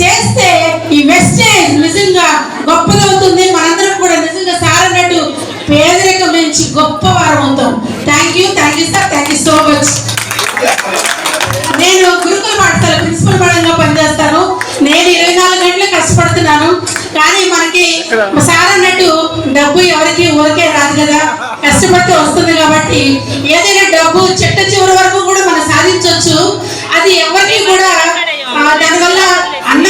చేస్తే ఈ వెస్టేజ్ నిజంగా గొప్పదవుతుంది. మనందరం కూడా నిజంగా సార్ అన్నట్టు పేదరికం నుంచి గొప్ప వారం అవుతాం. Thank you thank you sir thank you so much నేను గురుకుల పాఠశాల ప్రిన్సిపల్ మేడంగా పనిచేస్తాను. నేను ఇరవై నాలుగు గంటలు కష్టపడుతున్నాను. కానీ మనకి సార్ అన్నట్టు డబ్బు ఎవరికి ఊరికే రాదు కదా. కష్టపడితే వస్తుంది కాబట్టి ఏదైనా డబ్బు చెట్ట చివరి వరకు కూడా మనం సాధించవచ్చు. అది ఎవరికి కూడా దానివల్ల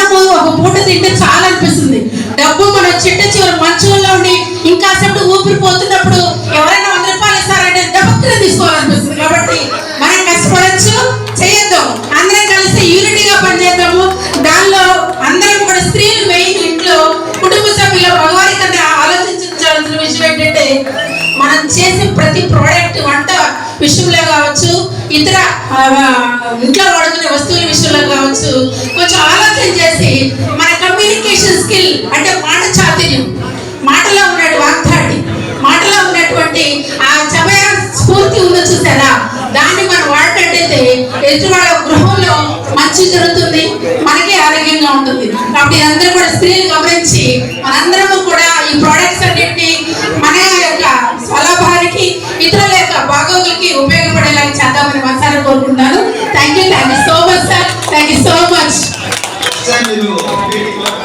అన్నము ఒక పూట తింటే చాలా అనిపిస్తుంది డబ్బు మనం చిట్ట చివరి మంచంలో ఉండి ఇంకా అసలు ఊపిరి పోతున్నప్పుడు ఎవరైనా వంద రూపాయలు ఇస్తారంటే డబ్బులు తీసుకోవాలనిపిస్తుంది. కాబట్టి మనం కష్టపడచ్చు చేయొద్దాం. అందరం కలిసి యూనిటీగా పనిచేద్దాము. దానిలో అందరం కూడా స్త్రీలు మెయిన్ ఇంట్లో కుటుంబ సభ్యులు మగవారి కన్నా ఆలోచించాల్సిన విషయం ఏంటంటే మనం చేసే ప్రతి ప్రోడక్ట్ వంట విషయంలో కావచ్చు ఇతర ఇంట్లో వాడుకునే వస్తువుల విషయంలో కావచ్చు కొంచెం ఆలోచన చేసి మన కమ్యూనికేషన్ స్కిల్ అంటే మాట చాతుర్యం. మాటలో ఉన్నట్టు వాగ్దాటి మాటలో ఉన్నటువంటి ఆ సమయ స్ఫూర్తి ఉందో చూసారా? దాన్ని మనం వాడటట్టయితే ఎదుటివాళ్ళ గృహంలో మంచి జరుగుతుంది మనకి ఆరోగ్యంగా ఉంటుంది. కాబట్టి అందరూ కూడా స్త్రీలు గమనించి మనందరము కూడా ఈ ప్రోడక్ట్స్ అన్నింటినీ మన యొక్క స్వలాభానికి ఇతరుల యొక్క బాగోగులకి ఉపయోగపడేలాగా చేద్దామని మనసారి కోరుకుంటున్నాను. సార్ మీరు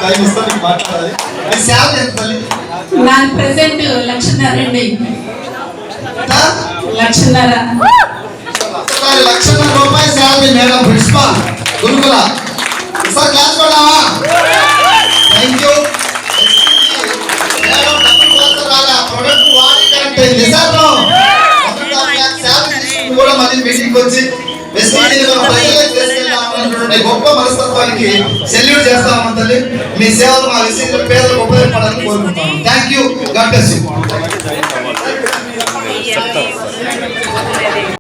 టైం ఇస్తాను మాట్లాడాలి. మీ శాలరీ ఎంత తల్లి? నా ప్రెసెంట్ లక్షన్నర అండి? లక్షన్నర. ఒకసారి లక్షన్నర రూపాయల శాలరీ మేడం ప్రిన్సిపాల్ గురుకుల. క్లాస్ థ్యాంక్ యూ కూడా మళ్ళీ మీటింగ్ వచ్చి మీ గొప్ప మనస్తత్వానికి సెల్యూట్ చేస్తాము తల్లి? మీ సేవలు మా విషయంలో పేదలకు ఉపయోగపడాలని కోరుకుంటాను thank you God bless you